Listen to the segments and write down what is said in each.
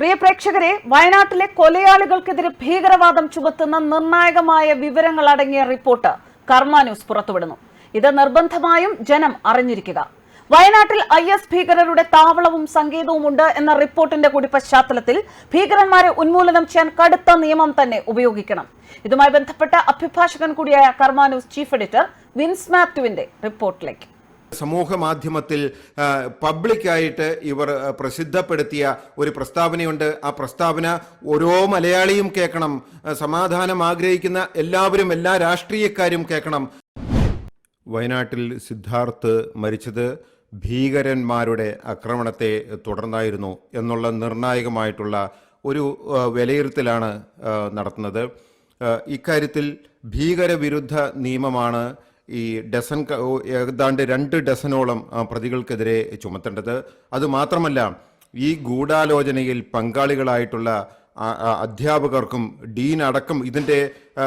പ്രിയ പ്രേക്ഷകരെ വയനാട്ടിലെ കൊലയാളികൾക്കെതിരെ ഭീകരവാദം ചുമത്തുന്ന നിർണായകമായ വിവരങ്ങൾ അടങ്ങിയ റിപ്പോർട്ട് കർമ്മ ന്യൂസ് പുറത്തുവിടുന്നു. ഇത് നിർബന്ധമായും ജനം അറിഞ്ഞിരിക്കുക. വയനാട്ടിൽ ഐ എസ് ഭീകരരുടെ താവളവും സംഗീതവും ഉണ്ട് എന്ന റിപ്പോർട്ടിന്റെ കൂടി പശ്ചാത്തലത്തിൽ ഭീകരന്മാരെ ഉന്മൂലനം ചെയ്യാൻ കടുത്ത നിയമം തന്നെ ഉപയോഗിക്കണം. ഇതുമായി ബന്ധപ്പെട്ട അഭിഭാഷകൻ കൂടിയായ കർമാന്യൂസ് ചീഫ് എഡിറ്റർ വിൻസ് മാത്യുവിന്റെ റിപ്പോർട്ടിലേക്ക്. സമൂഹ മാധ്യമത്തിൽ പബ്ലിക്കായിട്ട് ഇവർ പ്രസിദ്ധപ്പെടുത്തിയ ഒരു പ്രസ്താവനയുണ്ട്. ആ പ്രസ്താവന ഓരോ മലയാളിയും കേൾക്കണം സമാധാനം ആഗ്രഹിക്കുന്ന എല്ലാവരും എല്ലാ രാഷ്ട്രീയക്കാരും കേൾക്കണം. വയനാട്ടിൽ സിദ്ധാർത്ഥ് മരിച്ചത് ഭീകരന്മാരുടെ ആക്രമണത്തെ തുടർന്നായിരുന്നു എന്നുള്ള നിർണായകമായിട്ടുള്ള ഒരു വിലയിരുത്തലാണ് നടത്തുന്നത്. ഇക്കാര്യത്തിൽ ഭീകരവിരുദ്ധ നിയമമാണ് ഈ ഡസൻ ഏതാണ്ട് രണ്ട് ഡസനോളം പ്രതികൾക്കെതിരെ ചുമത്തേണ്ടത്. അതുമാത്രമല്ല ഈ ഗൂഢാലോചനയിൽ പങ്കാളികളായിട്ടുള്ള അധ്യാപകർക്കും ഡീൻ അടക്കം ഇതിന്റെ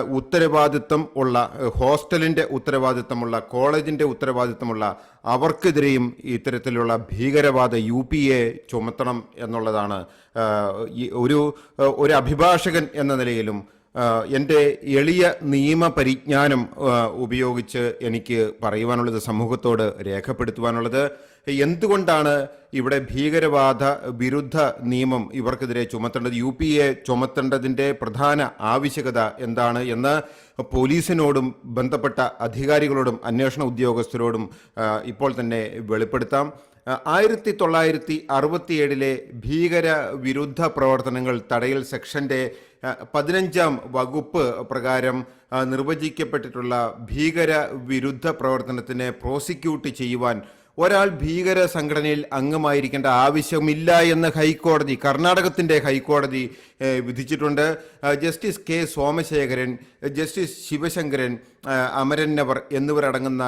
ഉത്തരവാദിത്വം ഉള്ള ഹോസ്റ്റലിന്റെ ഉത്തരവാദിത്തമുള്ള കോളേജിന്റെ ഉത്തരവാദിത്തമുള്ള അവർക്കെതിരെയും ഇത്തരത്തിലുള്ള ഭീകരവാദ യു പി എ ചുമത്തണം എന്നുള്ളതാണ് ഒരു ഒരു അഭിഭാഷകൻ എന്ന നിലയിലും എന്റെ എളിയ നിയമപരിജ്ഞാനം പരിജ്ഞാനം ഉപയോഗിച്ച് എനിക്ക് പറയുവാനുള്ളത് സമൂഹത്തോട് രേഖപ്പെടുത്തുവാനുള്ളത്. എന്തുകൊണ്ടാണ് ഇവിടെ ഭീകരവാദ വിരുദ്ധ നിയമം ഇവർക്കെതിരെ ചുമത്തേണ്ടത്? യു പി എ ചുമത്തേണ്ടതിന്റെ പ്രധാന ആവശ്യകത എന്താണ് എന്ന് പോലീസിനോടും ബന്ധപ്പെട്ട അധികാരികളോടും അന്വേഷണ ഉദ്യോഗസ്ഥരോടും ഇപ്പോൾ തന്നെ വെളിപ്പെടുത്താം. ആയിരത്തി തൊള്ളായിരത്തി അറുപത്തിയേഴിലെ ഭീകര വിരുദ്ധ പ്രവർത്തനങ്ങൾ തടയൽ സെക്ഷന്റെ ആ, പതിനഞ്ചാം വകുപ്പ് പ്രകാരം നിർവചിക്കപ്പെട്ടിട്ടുള്ള ഭീകര വിരുദ്ധ പ്രവർത്തനത്തിനെ പ്രോസിക്യൂട്ട് ചെയ്യുവാൻ ഒരാൾ ഭീകര സംഘടനയിൽ അംഗമായിരിക്കേണ്ട ആവശ്യമില്ല എന്ന് ഹൈക്കോടതി കർണാടകത്തിന്റെ ഹൈക്കോടതി വിധിച്ചിട്ടുണ്ട്. Justice K Somasekharan justice Sivasankaran ആ, അമരൻ നവർ എന്നിവരടങ്ങുന്ന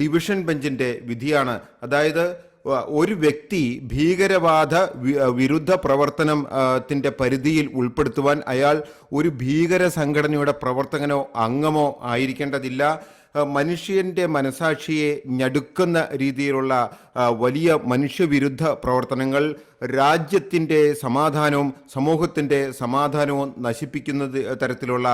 ഡിവിഷൻ ബെഞ്ചിന്റെ വിധിയാണ്. അതായത് ഒരു വ്യക്തി ഭീകരവാദ വിരുദ്ധ പ്രവർത്തനം ത്തിന്റെ പരിധിയിൽ ഉൾപ്പെടുത്തുവാൻ അയാൾ ഒരു ഭീകര സംഘടനയുടെ പ്രവർത്തകനോ അംഗമോ ആയിരിക്കേണ്ടതില്ല. മനുഷ്യന്റെ മനസാക്ഷിയെ ഞടുക്കുന്ന രീതിയിലുള്ള വലിയ മനുഷ്യവിരുദ്ധ പ്രവർത്തനങ്ങൾ രാജ്യത്തിന്റെ സമാധാനവും സമൂഹത്തിന്റെ സമാധാനവും നശിപ്പിക്കുന്നത് തരത്തിലുള്ള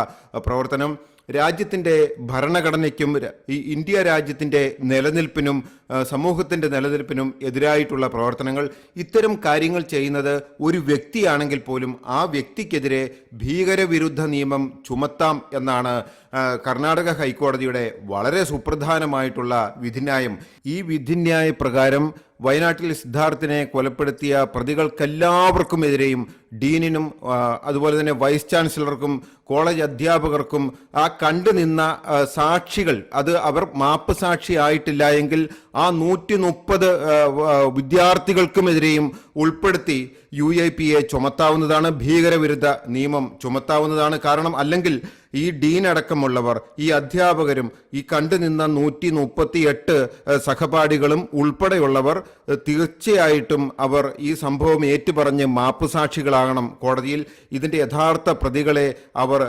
പ്രവർത്തനം രാജ്യത്തിന്റെ ഭരണഘടനയ്ക്കും ഈ ഇന്ത്യ രാജ്യത്തിന്റെ നിലനിൽപ്പിനും സമൂഹത്തിന്റെ നിലനിൽപ്പിനും എതിരായിട്ടുള്ള പ്രവർത്തനങ്ങൾ ഇത്തരം കാര്യങ്ങൾ ചെയ്യുന്നത് ഒരു വ്യക്തിയാണെങ്കിൽ പോലും ആ വ്യക്തിക്കെതിരെ ഭീകരവിരുദ്ധ നിയമം ചുമത്താം എന്നാണ് കർണാടക ഹൈക്കോടതിയുടെ വളരെ സുപ്രധാനമായിട്ടുള്ള വിധിന്യായം. ഈ വിധിന്യായ പ്രകാരം വയനാട്ടിൽ സിദ്ധാർത്ഥിനെ കൊലപ്പെടുത്തിയ പ്രതികൾക്കെല്ലാവർക്കുമെതിരെയും ഡീനിനും അതുപോലെ തന്നെ വൈസ് ചാൻസലർക്കും കോളേജ് അധ്യാപകർക്കും ആ കണ്ടുനിന്ന സാക്ഷികൾ അത് അവർ മാപ്പ് സാക്ഷി ആയിട്ടില്ല എങ്കിൽ ആ നൂറ്റി മുപ്പത് വിദ്യാർത്ഥികൾക്കുമെതിരെയും ഉൾപ്പെടുത്തി യു എ പി എ ചുമത്താവുന്നതാണ് ഭീകരവിരുദ്ധ നിയമം ചുമത്താവുന്നതാണ് കാരണം അല്ലെങ്കിൽ ഈ ഡീൻ അടക്കമുള്ളവർ ഈ അധ്യാപകരും ഈ കണ്ടുനിന്ന നൂറ്റി മുപ്പത്തി എട്ട് സഹപാഠികളും ഉൾപ്പെടെയുള്ളവർ തീർച്ചയായിട്ടും അവർ ഈ സംഭവം ഏറ്റുപറഞ്ഞ് മാപ്പുസാക്ഷികളാകണം കോടതിയിൽ. ഇതിന്റെ യഥാർത്ഥ പ്രതികളെ അവർ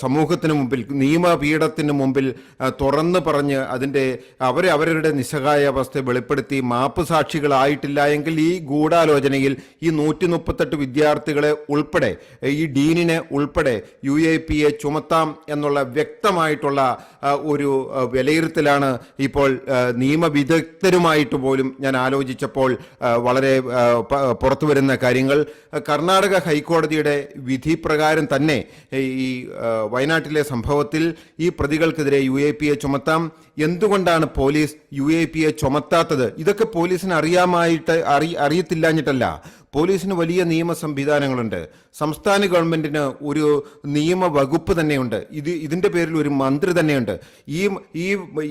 സമൂഹത്തിന് മുമ്പിൽ നിയമപീഠത്തിന് മുമ്പിൽ തുറന്നു പറഞ്ഞ് അതിന്റെ അവരെ അവരുടെ നിസ്സഹായ അവസ്ഥ വെളിപ്പെടുത്തി മാപ്പുസാക്ഷികളായിട്ടില്ല എങ്കിൽ ഈ ഗൂഢാലോചനയിൽ ഈ നൂറ്റി മുപ്പത്തെട്ട് വിദ്യാർത്ഥികളെ ഉൾപ്പെടെ ഈ ഡീനിനെ ഉൾപ്പെടെ യു എ പി എ ചുമത്താം എന്നുള്ള വ്യക്തമായിട്ടുള്ള ഒരു വിലയിരുത്തലാണ് ഇപ്പോൾ നിയമവിദഗ്ധരുമായിട്ട് പോലും ഞാൻ ആലോചിച്ചപ്പോൾ വളരെ പുറത്തു വരുന്ന കാര്യങ്ങൾ. കർണാടക ഹൈക്കോടതിയുടെ വിധി പ്രകാരം തന്നെ ഈ വയനാട്ടിലെ സംഭവത്തിൽ ഈ പ്രതികൾക്കെതിരെ യു എ പി എ ചുമത്താം. എന്തുകൊണ്ടാണ് police U A P A ചുമത്താത്തത്? ഇതൊക്കെ പോലീസിന് അറിയാമായിട്ട് അറി അറിയത്തില്ലാഞ്ഞിട്ടല്ല. പോലീസിന് വലിയ നിയമ സംവിധാനങ്ങളുണ്ട്. സംസ്ഥാന ഗവൺമെന്റിന് ഒരു നിയമ വകുപ്പ് തന്നെയുണ്ട്. ഇത് ഇതിന്റെ പേരിൽ ഒരു മന്ത്രി തന്നെയുണ്ട്. ഈ ഈ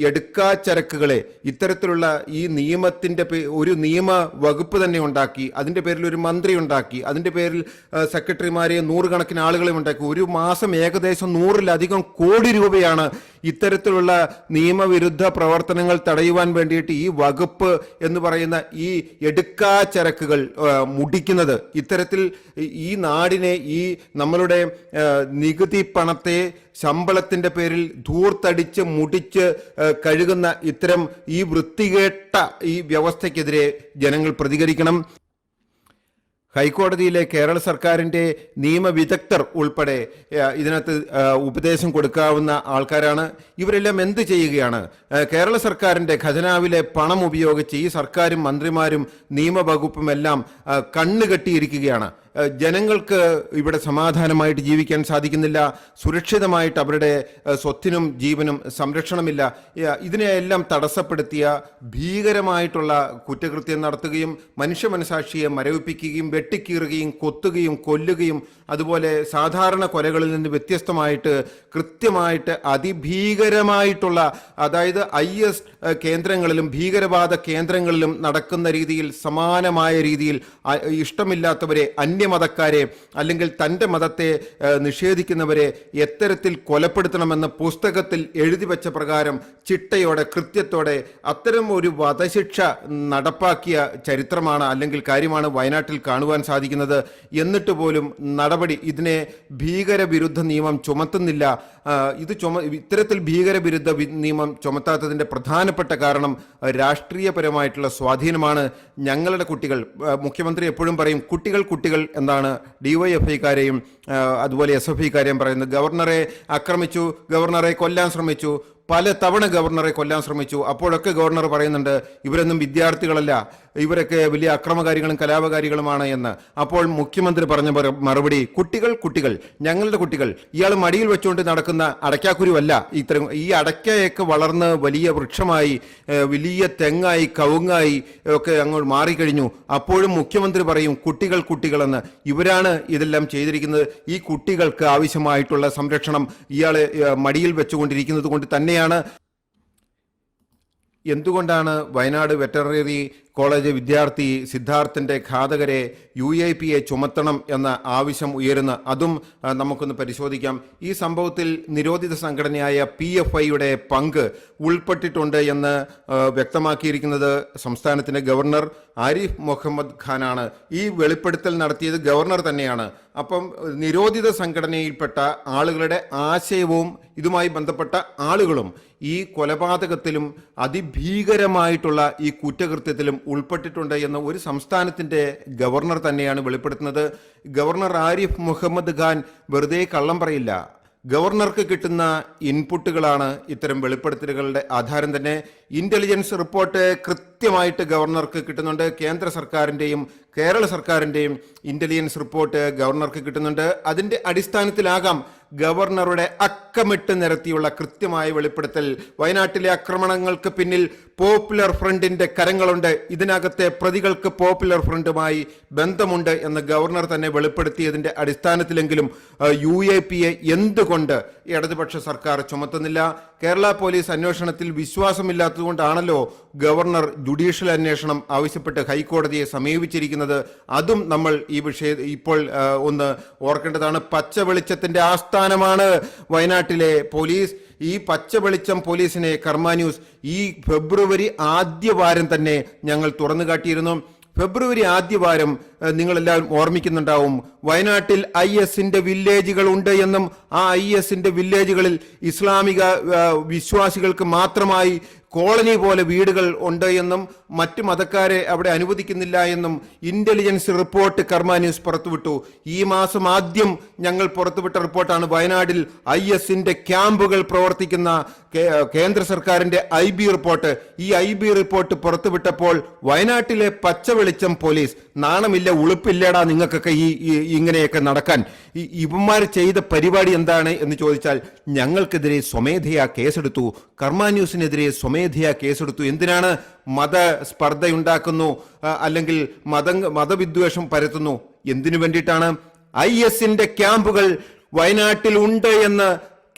എടുക്കാച്ചരക്കുകളെ ഇത്തരത്തിലുള്ള ഈ നിയമത്തിന്റെ ഒരു നിയമ വകുപ്പ് തന്നെ ഉണ്ടാക്കി അതിന്റെ പേരിൽ ഒരു മന്ത്രി ഉണ്ടാക്കി അതിന്റെ പേരിൽ സെക്രട്ടറിമാരെ നൂറുകണക്കിന് ആളുകളെ ഉണ്ടാക്കി. ഒരു മാസം ഏകദേശം നൂറിലധികം കോടി രൂപയാണ് ഇത്തരത്തിലുള്ള നിയമവിരുദ്ധ പ്രവർത്തനങ്ങൾ തടയുവാൻ വേണ്ടിയിട്ട് ഈ വകുപ്പ് എന്ന് പറയുന്ന ഈ എടുക്കാച്ചരക്കുകൾ മുടിക്കുന്നത് ഇത്തരത്തിൽ ഈ- നാടിനെ ഈ നമ്മളുടെ നികുതി പണത്തെ ശമ്പളത്തിന്റെ പേരിൽ ധൂർത്തടിച്ച് മുടിച്ച് കഴുകുന്ന ഇത്തരം ഈ വൃത്തികേട്ട ഈ വ്യവസ്ഥയ്ക്കെതിരെ ജനങ്ങൾ പ്രതികരിക്കണം. ഹൈക്കോടതിയിലെ കേരള സർക്കാരിന്റെ നിയമവിദഗ്ധർ ഉൾപ്പെടെ ഇതിനകത്ത് ഉപദേശം കൊടുക്കാവുന്ന ആൾക്കാരാണ്. ഇവരെല്ലാം എന്ത് ചെയ്യുകയാണ്? കേരള സർക്കാരിന്റെ ഖജനാവിലെ പണം ഉപയോഗിച്ച് ഈ സർക്കാരും മന്ത്രിമാരും നിയമവകുപ്പും എല്ലാം കണ്ണുകെട്ടിയിരിക്കുകയാണ്. ജനങ്ങൾക്ക് ഇവിടെ സമാധാനമായിട്ട് ജീവിക്കാൻ സാധിക്കുന്നില്ല സുരക്ഷിതമായിട്ട് അവരുടെ സ്വത്തിനും ജീവനും സംരക്ഷണമില്ല. ഇതിനെയെല്ലാം തടസ്സപ്പെടുത്തിയ ഭീകരമായിട്ടുള്ള കുറ്റകൃത്യം നടത്തുകയും മനുഷ്യ മനസാക്ഷിയെ മരവിപ്പിക്കുകയും വെട്ടിക്കീറുകയും കൊത്തുകയും കൊല്ലുകയും അതുപോലെ സാധാരണ കൊലകളിൽ നിന്ന് വ്യത്യസ്തമായിട്ട് കൃത്യമായിട്ട് അതിഭീകരമായിട്ടുള്ള അതായത് ഐ എസ് കേന്ദ്രങ്ങളിലും ഭീകരവാദ കേന്ദ്രങ്ങളിലും നടക്കുന്ന രീതിയിൽ സമാനമായ രീതിയിൽ ഇഷ്ടമില്ലാത്തവരെ ഇഷ്ടമില്ലാത്തവരെ അന്യമതക്കാരെ അല്ലെങ്കിൽ തന്റെ മതത്തെ നിഷേധിക്കുന്നവരെ എത്തരത്തിൽ കൊലപ്പെടുത്തണമെന്ന് പുസ്തകത്തിൽ എഴുതി വെച്ച പ്രകാരം ചിട്ടയോടെ കൃത്യത്തോടെ അത്തരം ഒരു വധശിക്ഷ നടപ്പാക്കിയ ചരിത്രമാണ് അല്ലെങ്കിൽ കാര്യമാണ് വയനാട്ടിൽ കാണുവാൻ സാധിക്കുന്നത്. എന്നിട്ട് പോലും നടപടി ഇതിനെ ഭീകരവിരുദ്ധ നിയമം ചുമത്തുന്നില്ല. ഇത് ചുമ ഇത്തരത്തിൽ ഭീകരവിരുദ്ധ നിയമം ചുമത്താത്തതിന്റെ പ്രധാനപ്പെട്ട കാരണം രാഷ്ട്രീയപരമായിട്ടുള്ള സ്വാധീനമാണ്. ഞങ്ങളുടെ കുട്ടികൾ മുഖ്യമന്ത്രി എപ്പോഴും പറയും കുട്ടികൾ കുട്ടികൾ എന്നാണ് ഡിവൈഎഫ്ഐക്കാരെയും അതുപോലെ എസ് എഫ് ഐക്കാരെയും പറയുന്നത്. ഗവർണറെ ആക്രമിച്ചു ഗവർണറെ കൊല്ലാൻ ശ്രമിച്ചു പല തവണ ഗവർണറെ കൊല്ലാൻ ശ്രമിച്ചു. അപ്പോഴൊക്കെ ഗവർണർ പറയുന്നുണ്ട് ഇവരൊന്നും വിദ്യാർത്ഥികളല്ല. ഇവരൊക്കെ വലിയ അക്രമകാരികളും കലാപകാരികളുമാണ് എന്ന്. അപ്പോൾ മുഖ്യമന്ത്രി പറഞ്ഞ മറുപടി കുട്ടികൾ കുട്ടികൾ ഞങ്ങളുടെ കുട്ടികൾ ഇയാൾ മടിയിൽ വെച്ചുകൊണ്ട് നടക്കുന്ന അടയ്ക്കാക്കുരുവല്ല. ഇത്തരം ഈ അടയ്ക്കയൊക്കെ വളർന്ന് വലിയ വൃക്ഷമായി വലിയ തെങ്ങായി കവുങ്ങായി ഒക്കെ അങ്ങോട്ട് മാറിക്കഴിഞ്ഞു. അപ്പോഴും മുഖ്യമന്ത്രി പറയും കുട്ടികൾ കുട്ടികളെന്ന് ഇവരാണ് ഇതെല്ലാം ചെയ്തിരിക്കുന്നത്. ഈ കുട്ടികൾക്ക് ആവശ്യമായിട്ടുള്ള സംരക്ഷണം ഇയാൾ മടിയിൽ വെച്ചുകൊണ്ടിരിക്കുന്നത് കൊണ്ട് തന്നെയാണ്. എന്തുകൊണ്ടാണ് വയനാട് വെറ്ററിനറി കോളേജ് വിദ്യാർത്ഥി സിദ്ധാർത്ഥിന്റെ ഘാതകരെ യു എ പി എ ചുമത്തണം എന്ന ആവശ്യം ഉയരുന്ന അതും നമുക്കൊന്ന് പരിശോധിക്കാം. ഈ സംഭവത്തിൽ നിരോധിത സംഘടനയായ പി എഫ് ഐയുടെ പങ്ക് ഉൾപ്പെട്ടിട്ടുണ്ട് എന്ന് വ്യക്തമാക്കിയിരിക്കുന്നത് സംസ്ഥാനത്തിന്റെ ഗവർണർ ആരിഫ് മുഹമ്മദ് ഖാനാണ്. ഈ വെളിപ്പെടുത്തൽ നടത്തിയത് ഗവർണർ തന്നെയാണ്. അപ്പം നിരോധിത സംഘടനയിൽപ്പെട്ട ആളുകളുടെ ആശയവും ഇതുമായി ബന്ധപ്പെട്ട ആളുകളും ഈ കൊലപാതകത്തിലും അതിഭീകരമായിട്ടുള്ള ഈ കുറ്റകൃത്യത്തിലും ഉൾപ്പെട്ടിട്ടുണ്ട് എന്ന് ഒരു സംസ്ഥാനത്തിന്റെ ഗവർണർ തന്നെയാണ് വെളിപ്പെടുത്തുന്നത്. ഗവർണർ ആരിഫ് മുഹമ്മദ് ഖാൻ വെറുതെ കള്ളം പറയില്ല. ഗവർണർക്ക് കിട്ടുന്ന ഇൻപുട്ടുകളാണ് ഇത്തരം വെളിപ്പെടുത്തലുകളുടെ ആധാരം തന്നെ. ഇന്റലിജൻസ് റിപ്പോർട്ട് കൃത്യമായിട്ട് ഗവർണർക്ക് കിട്ടുന്നുണ്ട്. കേന്ദ്ര സർക്കാരിന്റെയും കേരള സർക്കാരിന്റെയും ഇന്റലിജൻസ് റിപ്പോർട്ട് ഗവർണർക്ക് കിട്ടുന്നുണ്ട്. അതിന്റെ അടിസ്ഥാനത്തിലാകാം ഗവർണറുടെ അക്കമിട്ട് നിരത്തിയുള്ള കൃത്യമായ വെളിപ്പെടുത്തൽ. വയനാട്ടിലെ ആക്രമണങ്ങൾക്ക് പിന്നിൽ പോപ്പുലർ ഫ്രണ്ടിന്റെ കരങ്ങളുണ്ട്. ഇതിനകത്തെ പ്രതികൾക്ക് പോപ്പുലർ ഫ്രണ്ടുമായി ബന്ധമുണ്ട് എന്ന് ഗവർണർ തന്നെ വെളിപ്പെടുത്തിയതിന്റെ അടിസ്ഥാനത്തിലെങ്കിലും യു എ പി എ എന്തുകൊണ്ട് ഇടതുപക്ഷ സർക്കാർ ചുമത്തുന്നില്ല? കേരള പോലീസ് അന്വേഷണത്തിൽ വിശ്വാസമില്ലാത്തതുകൊണ്ടാണല്ലോ ഗവർണർ ജുഡീഷ്യൽ അന്വേഷണം ആവശ്യപ്പെട്ട് ഹൈക്കോടതിയെ സമീപിച്ചിരിക്കുന്നത്. അതും നമ്മൾ ഈ വിഷയ ഇപ്പോൾ ഒന്ന് ഓർക്കേണ്ടതാണ്. പച്ച വെളിച്ചത്തിന്റെ ആസ്ഥാനമാണ് വയനാട്ടിലെ പോലീസ്. ഈ പച്ച വെളിച്ചം പോലീസിനെ കർമ്മ ന്യൂസ് ഈ ഫെബ്രുവരി ആദ്യ വാരം തന്നെ ഞങ്ങൾ തുറന്നു കാട്ടിയിരുന്നു. ഫെബ്രുവരി ആദ്യ വാരം നിങ്ങളെല്ലാവരും ഓർമ്മിക്കുന്നുണ്ടാവും. വയനാട്ടിൽ ഐ എസിന്റെ വില്ലേജുകൾ ഉണ്ട് എന്നും ആ ഐ എസിന്റെ വില്ലേജുകളിൽ ഇസ്ലാമിക വിശ്വാസികൾക്ക് മാത്രമായി കോളനി പോലെ വീടുകൾ ഉണ്ട് എന്നും മറ്റു മതക്കാരെ അവിടെ അനുവദിക്കുന്നില്ല എന്നും ഇന്റലിജൻസ് റിപ്പോർട്ട് കർമ്മ ന്യൂസ് പുറത്തുവിട്ടു. ഈ മാസം ആദ്യം ഞങ്ങൾ പുറത്തുവിട്ട റിപ്പോർട്ടാണ് വയനാട്ടിൽ ഐ എസിന്റെ ക്യാമ്പുകൾ പ്രവർത്തിക്കുന്ന കേന്ദ്ര സർക്കാരിന്റെ ഐ ബി റിപ്പോർട്ട്. ഈ ഐ ബി റിപ്പോർട്ട് പുറത്തുവിട്ടപ്പോൾ വയനാട്ടിലെ പച്ചവെളിച്ചം പോലീസ്. നാണമില്ല ഉളുപ്പില്ലടാ നിങ്ങൾക്കൊക്കെ ഈ ഇങ്ങനെയൊക്കെ നടക്കാൻ. ഇവന്മാർ ചെയ്ത പരിപാടി എന്താണ് എന്ന് ചോദിച്ചാൽ ഞങ്ങൾക്കെതിരെ സ്വമേധയാ കേസെടുത്തു. കർമ്മ ന്യൂസിനെതിരെ സ്വമേധയാ കേസെടുത്തു. എന്തിനാണ് മത സ്പർദ്ധയുണ്ടാക്കുന്നു ആ, അല്ലെങ്കിൽ മത മതവിദ്വേഷം പരത്തുന്നു. എന്തിനു വേണ്ടിയിട്ടാണ് ഐ എസിന്റെ ക്യാമ്പുകൾ വയനാട്ടിൽ ഉണ്ട് എന്ന്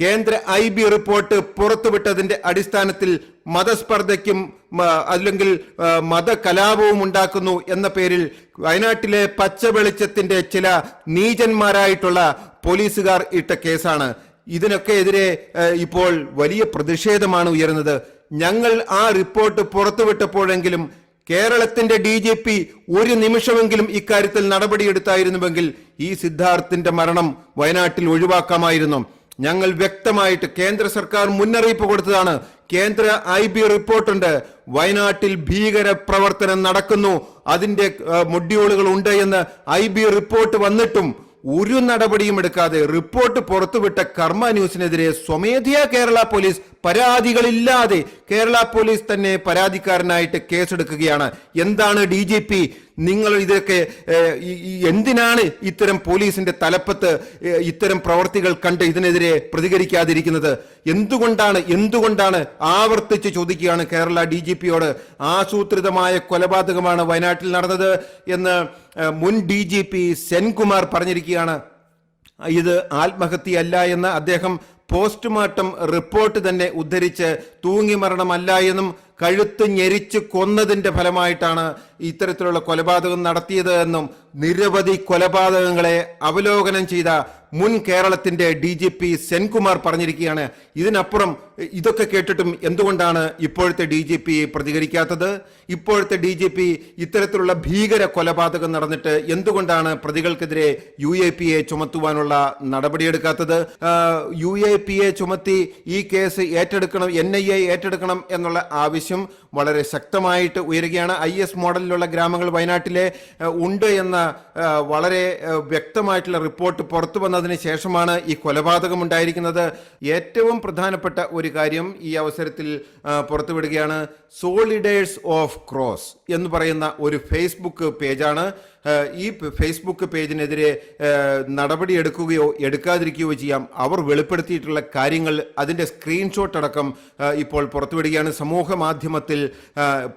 കേന്ദ്ര ഐ ബി റിപ്പോർട്ട് പുറത്തുവിട്ടതിന്റെ അടിസ്ഥാനത്തിൽ മതസ്പർദ്ധയ്ക്കും അല്ലെങ്കിൽ മതകലാപവും ഉണ്ടാക്കുന്നു എന്ന പേരിൽ വയനാട്ടിലെ പച്ചവെളിച്ചത്തിന്റെ ചില നീചന്മാരായിട്ടുള്ള പോലീസുകാർ ഇട്ട കേസാണ്. ഇതിനൊക്കെ എതിരെ ഇപ്പോൾ വലിയ പ്രതിഷേധമാണ് ഉയരുന്നത്. ഞങ്ങൾ ആ റിപ്പോർട്ട് പുറത്തുവിട്ടപ്പോഴെങ്കിലും കേരളത്തിന്റെ ഡി ജി പി ഒരു നിമിഷമെങ്കിലും ഇക്കാര്യത്തിൽ നടപടിയെടുത്തായിരുന്നുവെങ്കിൽ ഈ സിദ്ധാർത്ഥിന്റെ മരണം വയനാട്ടിൽ ഒഴിവാക്കാമായിരുന്നു. ഞങ്ങൾ വ്യക്തമായിട്ട് കേന്ദ്ര സർക്കാർ മുന്നറിയിപ്പ് കൊടുത്തതാണ്. കേന്ദ്ര ഐ ബി റിപ്പോർട്ടുണ്ട്. വയനാട്ടിൽ ഭീകര പ്രവർത്തനം നടക്കുന്നു. അതിന്റെ മൊഡ്യൂളുകൾ ഉണ്ട് എന്ന് ഐ ബി റിപ്പോർട്ട് വന്നിട്ടും ഒരു നടപടിയും എടുക്കാതെ റിപ്പോർട്ട് പുറത്തുവിട്ട കർമ്മ ന്യൂസിനെതിരെ സ്വമേധയാ കേരള പോലീസ് പരാതികളില്ലാതെ കേരള പോലീസ് തന്നെ പരാതിക്കാരനായിട്ട് കേസെടുക്കുകയാണ്. എന്താണ് ഡി നിങ്ങൾ ഇതൊക്കെ എന്തിനാണ് ഇത്തരം പോലീസിന്റെ തലപ്പത്ത് ഇത്തരം പ്രവർത്തികൾ കണ്ട് ഇതിനെതിരെ പ്രതികരിക്കാതിരിക്കുന്നത്? എന്തുകൊണ്ടാണ് എന്തുകൊണ്ടാണ് ആവർത്തിച്ച് ചോദിക്കുകയാണ് കേരള ഡി ജി പിയോട്? ആസൂത്രിതമായ കൊലപാതകമാണ് വയനാട്ടിൽ നടന്നത് എന്ന് മുൻ ഡി ജി പി സെൻകുമാർ പറഞ്ഞിരിക്കുകയാണ്. ഇത് ആത്മഹത്യയല്ല എന്ന് അദ്ദേഹം പോസ്റ്റ്മോർട്ടം റിപ്പോർട്ട് തന്നെ ഉദ്ധരിച്ച് തൂങ്ങി മരണമല്ല എന്നും കഴുത്ത് ഞെരിച്ച് കൊന്നതിന്റെ ഫലമായിട്ടാണ് ഇത്തരത്തിലുള്ള കൊലപാതകം നടത്തിയത് എന്നും നിരവധി കൊലപാതകങ്ങളെ അവലോകനം ചെയ്ത മുൻ കേരളത്തിന്റെ ഡി ജി പി സെൻകുമാർ പറഞ്ഞിരിക്കുകയാണ്. ഇതിനപ്പുറം ഇതൊക്കെ കേട്ടിട്ടും എന്തുകൊണ്ടാണ് ഇപ്പോഴത്തെ ഡി ജി പി പ്രതികരിക്കാത്തത്? ഇപ്പോഴത്തെ ഡി ജി പി ഇത്തരത്തിലുള്ള ഭീകര കൊലപാതകം നടന്നിട്ട് എന്തുകൊണ്ടാണ് പ്രതികൾക്കെതിരെ യു എ പി എ ചുമത്തുവാനുള്ള നടപടിയെടുക്കാത്തത് യു എ പി എ ചുമത്തി ഈ കേസ് ഏറ്റെടുക്കണം എൻ ഐ എ ഏറ്റെടുക്കണം എന്നുള്ള ആവശ്യം 8 വളരെ ശക്തമായിട്ട് ഉയരുകയാണ്. ഐ എസ് മോഡലിലുള്ള ഗ്രാമങ്ങൾ വയനാട്ടിലെ ഉണ്ട് എന്ന വളരെ വ്യക്തമായിട്ടുള്ള റിപ്പോർട്ട് പുറത്തു വന്നതിന് ശേഷമാണ് ഈ കൊലപാതകം ഉണ്ടായിരിക്കുന്നത്. ഏറ്റവും പ്രധാനപ്പെട്ട ഒരു കാര്യം ഈ അവസരത്തിൽ പുറത്തുവിടുകയാണ്. സോളിഡേഴ്സ് ഓഫ് ക്രോസ് എന്ന് പറയുന്ന ഒരു ഫേസ്ബുക്ക് പേജാണ്. ഈ ഫേസ്ബുക്ക് പേജിനെതിരെ നടപടിയെടുക്കുകയോ എടുക്കാതിരിക്കുകയോ ചെയ്യാം. അവർ വെളിപ്പെടുത്തിയിട്ടുള്ള കാര്യങ്ങൾ അതിന്റെ സ്ക്രീൻഷോട്ട് അടക്കം ഇപ്പോൾ പുറത്തുവിടുകയാണ്. സമൂഹ മാധ്യമത്തിൽ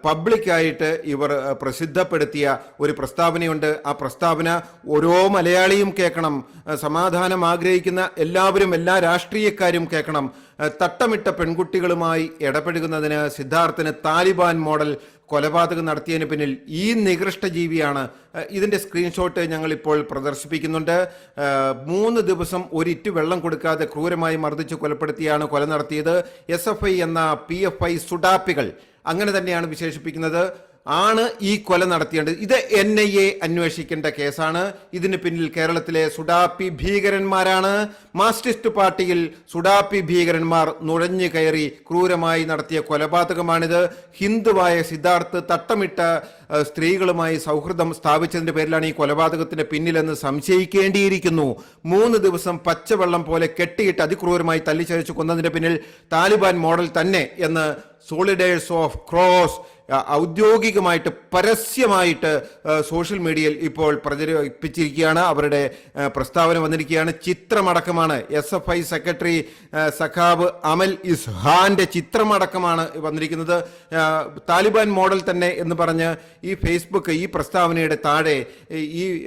പബ്ലിക്കായിട്ട് ഇവർ പ്രസിദ്ധപ്പെടുത്തിയ ഒരു പ്രസ്താവനയുണ്ട്. ആ പ്രസ്താവന ഓരോ മലയാളിയും കേൾക്കണം സമാധാനം ആഗ്രഹിക്കുന്ന എല്ലാവരും എല്ലാ രാഷ്ട്രീയക്കാരും കേൾക്കണം. തട്ടമിട്ട പെൺകുട്ടികളുമായി ഇടപെടുന്നതിന് സിദ്ധാർത്ഥന് താലിബാൻ മോഡൽ കൊലപാതകം നടത്തിയതിന് പിന്നിൽ ഈ നികൃഷ്ട ജീവിയാണ്. ഇതിന്റെ സ്ക്രീൻഷോട്ട് ഞങ്ങളിപ്പോൾ പ്രദർശിപ്പിക്കുന്നുണ്ട്. മൂന്ന് ദിവസം ഒരിറ്റ് വെള്ളം കൊടുക്കാതെ ക്രൂരമായി മർദ്ദിച്ച് കൊലപ്പെടുത്തിയാണ് കൊല നടത്തിയത്. എസ് എന്ന പി സുഡാപ്പികൾ അങ്ങനെ തന്നെയാണ് വിശേഷിപ്പിക്കുന്നത്. ആണ് ഈ കൊല നടത്തിയത് ഇത് എൻ ഐ എ അന്വേഷിക്കേണ്ട കേസാണ്. ഇതിന് പിന്നിൽ കേരളത്തിലെ സുഡാപ്പി ഭീകരന്മാരാണ്. മാർക്സിസ്റ്റ് പാർട്ടിയിൽ സുഡാപ്പി ഭീകരന്മാർ നുഴഞ്ഞു കയറി ക്രൂരമായി നടത്തിയ കൊലപാതകമാണിത്. ഹിന്ദുവായ സിദ്ധാർത്ഥ് തട്ടമിട്ട സ്ത്രീകളുമായി സൗഹൃദം സ്ഥാപിച്ചതിന്റെ പേരിലാണ് ഈ കൊലപാതകത്തിന് പിന്നിലെന്ന് സംശയിക്കേണ്ടിയിരിക്കുന്നു. മൂന്ന് ദിവസം പച്ചവെള്ളം പോലെ കെട്ടിയിട്ട് അതിക്രൂരമായി തല്ലിച്ചരിച്ചു കൊന്നതിന്റെ പിന്നിൽ താലിബാൻ മോഡൽ തന്നെ എന്ന് സോളിഡേഴ്സ് ഓഫ് ക്രോസ് ഔദ്യോഗികമായിട്ട് പരസ്യമായിട്ട് സോഷ്യൽ മീഡിയയിൽ ഇപ്പോൾ പ്രചരിപ്പിച്ചിരിക്കുകയാണ്. അവരുടെ പ്രസ്താവന വന്നിരിക്കുകയാണ്. ചിത്രമടക്കമാണ്. S F I secretary സഖാബ് Amal ഇസ്ഹാന്റെ ചിത്രമടക്കമാണ് വന്നിരിക്കുന്നത്. താലിബാൻ മോഡൽ തന്നെ എന്ന് പറഞ്ഞ് ഈ ഫേസ്ബുക്ക് ഈ പ്രസ്താവനയുടെ താഴെ ഈ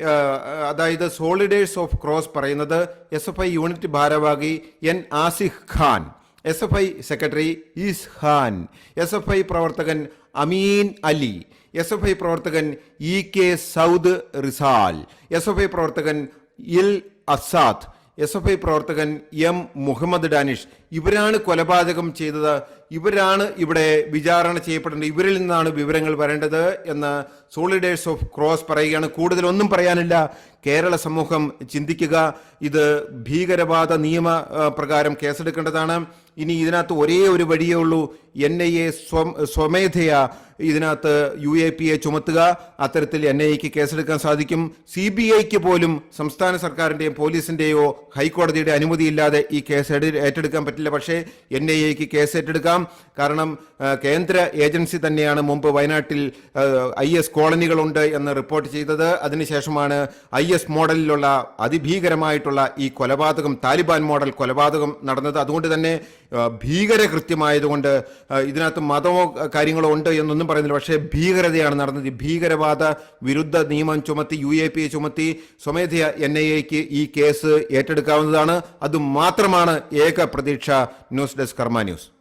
അതായത് സോളിഡേഴ്സ് ഓഫ് ക്രോസ് പറയുന്നത് എസ് എഫ് ഐ യൂണിറ്റ് ഭാരവാഹി N Asiq Khan. S F I secretary is Khan. S F I പ്രവർത്തകൻ Ameen Ali. S F I പ്രവർത്തകൻ E K Saud Rizal. S F I പ്രവർത്തകൻ ഇൽ അസാദ്. എസ് എഫ് ഐ പ്രവർത്തകൻ M Muhammad Danish. ഇവരാണ് കൊലപാതകം ചെയ്തത്. ഇവരാണ് ഇവിടെ വിചാരണ ചെയ്യപ്പെടേണ്ടത്. ഇവരിൽ നിന്നാണ് വിവരങ്ങൾ വരേണ്ടത് എന്ന് സോളിഡേഴ്സ് ഓഫ് ക്രോസ് പറയുകയാണ്. കൂടുതൽ ഒന്നും പറയാനില്ല. കേരള സമൂഹം ചിന്തിക്കുക. ഇത് ഭീകരവാദ നിയമ പ്രകാരം കേസെടുക്കേണ്ടതാണ്. ഇനി ഇതിനകത്ത് ഒരേ ഒരു വഴിയേ ഉള്ളൂ. എൻ ഐ എ സ്വം സ്വമേധയാ ഇതിനകത്ത് യു എ പി എ ചുമത്തുക അത്തരത്തിൽ എൻ ഐ എക്ക് കേസെടുക്കാൻ സാധിക്കും. സി ബി ഐക്ക് പോലും സംസ്ഥാന സർക്കാരിന്റെയും പോലീസിന്റെയോ ഹൈക്കോടതിയുടെ അനുമതിയില്ലാതെ ഈ കേസ് ഏറ്റെടുക്കാൻ പറ്റില്ല. പക്ഷേ എൻ ഐ എക്ക് കേസ് ഏറ്റെടുക്കാം. കാരണം കേന്ദ്ര ഏജൻസി തന്നെയാണ് മുമ്പ് വയനാട്ടിൽ ഐ എസ് കോളനികളുണ്ട് എന്ന് റിപ്പോർട്ട് ചെയ്തത്. അതിനുശേഷമാണ് ഐ എസ് മോഡലിലുള്ള അതിഭീകരമായിട്ടുള്ള ഈ കൊലപാതകം താലിബാൻ മോഡൽ കൊലപാതകം നടന്നത്. അതുകൊണ്ട് തന്നെ ഭീകര കൃത്യമായതുകൊണ്ട് ഇതിനകത്ത് മതമോ കാര്യങ്ങളോ ഉണ്ട് എന്നൊന്നും പറയുന്നില്ല. പക്ഷേ ഭീകരതയാണ് നടന്നത്. ഭീകരവാദ വിരുദ്ധ നിയമം ചുമത്തി യു എ പി ചുമത്തി സ്വമേധയ എൻ ഐ എക്ക് ഈ കേസ് ഏറ്റെടുക്കാവുന്നതാണ്. അതുമാത്രമാണ് ഏക പ്രതീക്ഷ. News desk Karma news.